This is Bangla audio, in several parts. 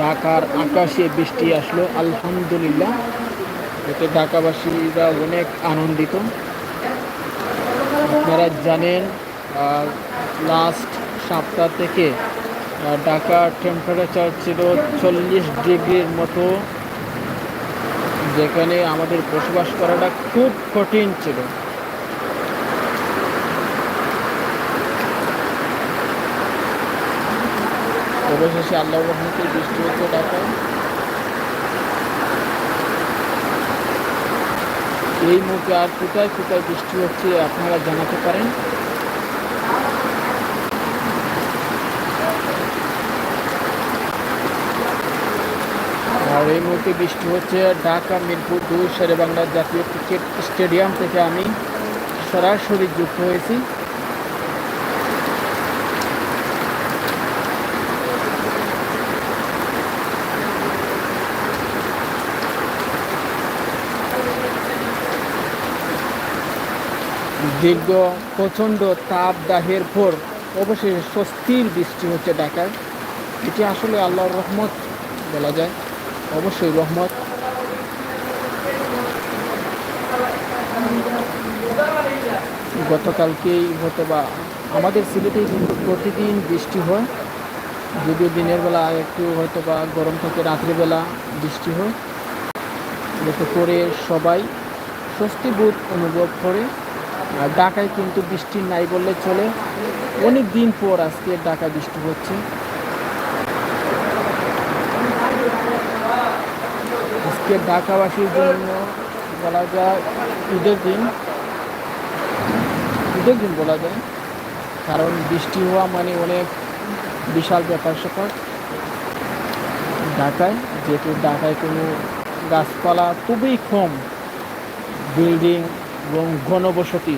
ঢাকার আকাশে বৃষ্টি আসলো, আলহামদুলিল্লাহ। এতে ঢাকাবাসীরা অনেক আনন্দিত। আপনারা জানেন লাস্ট সপ্তাহ থেকে ঢাকার টেম্পারেচার ছিল চল্লিশ ডিগ্রির মতো, যেখানে আমাদের বসবাস করাটা খুব কঠিন ছিল। অবশেষে আল্লাহ রহমতের বৃষ্টি হচ্ছে ঢাকায় এই মুহূর্তে আর কোথায় কোথায় বৃষ্টি হচ্ছে আপনারা জানাতে পারেন। আর এই মুহূর্তে বৃষ্টি হচ্ছে ঢাকা, মিরপুর, দুই শেরে বাংলা জাতীয় ক্রিকেট স্টেডিয়াম থেকে আমি সরাসরি যুক্ত হয়েছি। দীর্ঘ, প্রচণ্ড তাপ দাহের পর অবশেষে স্বস্তির বৃষ্টি হচ্ছে ঢাকায়। এটি আসলে আল্লাহর রহমত বলা যায়। অবশ্যই রহমত। গতকালকেই হয়তো বা আমাদের সিলেটেই কিন্তু প্রতিদিন বৃষ্টি হয়। যদিও দিনের বেলা একটু হয়তো বা গরম থাকে রাত্রিবেলা বৃষ্টি হয়। যাতে করে সবাই স্বস্তি বোধ অনুভব করে। ঢাকায় কিন্তু বৃষ্টি নাই বললে চলে। অনেক দিন পর আজকে ঢাকায় বৃষ্টি হচ্ছে। আজকে ঢাকাবাসীর জন্য বলা যায় ঈদের দিন। ঈদের দিন বলা যায়। কারণ বৃষ্টি হওয়া মানে অনেক বিশাল ব্যাপার স্যাপার। ঢাকায়, যেহেতু ঢাকায় কোনো গাছপালা খুবই কম। বিল্ডিং এবং ঘনবসতি,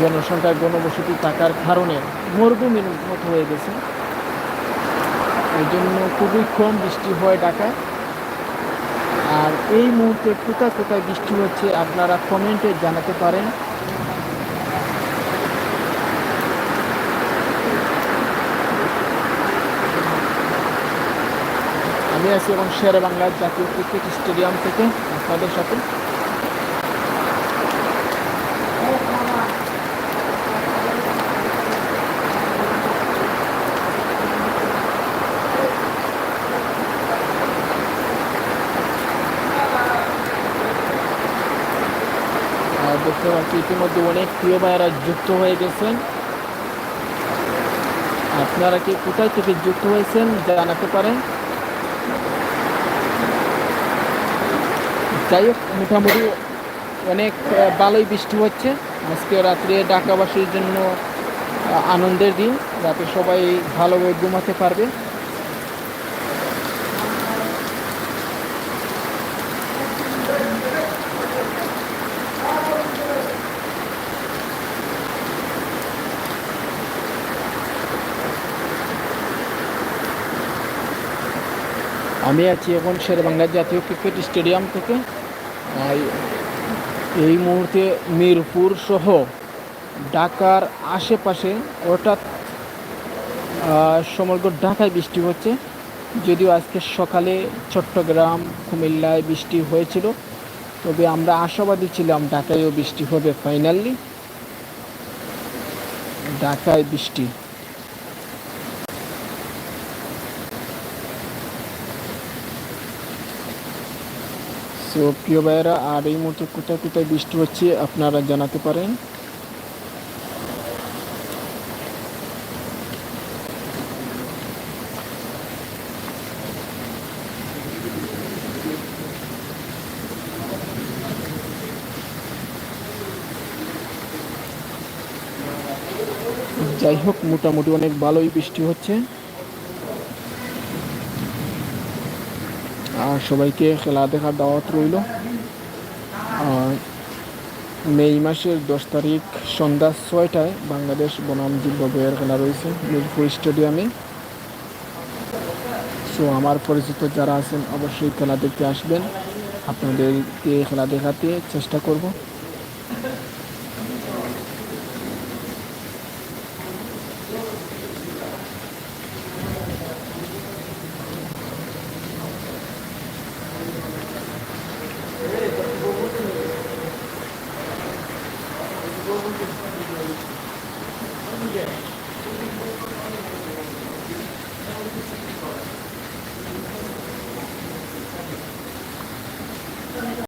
জনসংখ্যার ঘনবসতি থাকার কারণে মরুভূমির মতো হয়ে গেছে। এই জন্য খুবই কম বৃষ্টি হয় ঢাকায়। আর এই মুহূর্তে কোথায় কোথায় বৃষ্টি হচ্ছে আপনারা কমেন্টে জানাতে পারেন। আমি আছি এবং শের বাংলার জাতীয় ক্রিকেট স্টেডিয়াম থেকে আপনাদের সাথে। দেখতে পাচ্ছি ইতিমধ্যে অনেক প্রিয় ভাইয়েরা যুক্ত হয়ে গেছেন। আপনারা কি কোথায় থেকে যুক্ত হয়েছেন জানাতে পারেন। যাই হোক, মোটামুটি অনেক ভালোই বৃষ্টি হচ্ছে। আজকে রাত্রে ঢাকাবাসীর জন্য আনন্দের দিন। রাতে সবাই ভালোভাবে ঘুমাতে পারবে। আমি আছি এখন শেরবাংলা জাতীয় ক্রিকেট স্টেডিয়াম থেকে। এই মুহূর্তে মিরপুর সহ ঢাকার আশেপাশে অর্থাৎ সমগ্র ঢাকায় বৃষ্টি হচ্ছে। যদিও আজকে সকালে চট্টগ্রাম, কুমিল্লায় বৃষ্টি হয়েছিল, তবে আমরা আশাবাদী ছিলাম ঢাকায়ও বৃষ্টি হবে ফাইনালি ঢাকায় বৃষ্টি। সো প্রিয় ভাইয়েরা, আর এই মুহূর্তে কোথায় কোথায় বৃষ্টি হচ্ছে আপনারা জানাতে পারেন। যাই হোক, মোটামুটি অনেক ভালোই বৃষ্টি হচ্ছে। আর সবাইকে খেলা দেখার দাওয়াত রইল। আর মে মাসের দশ তারিখ সন্ধ্যা ছয়টায় বাংলাদেশ বনাম জিম্বাবুয়ের খেলা রয়েছে মিরপুর স্টেডিয়ামে। সো আমার পরিচিত যারা আছেন অবশ্যই খেলা দেখতে আসবেন। আপনাদেরকে খেলা দেখাতে চেষ্টা করব। good.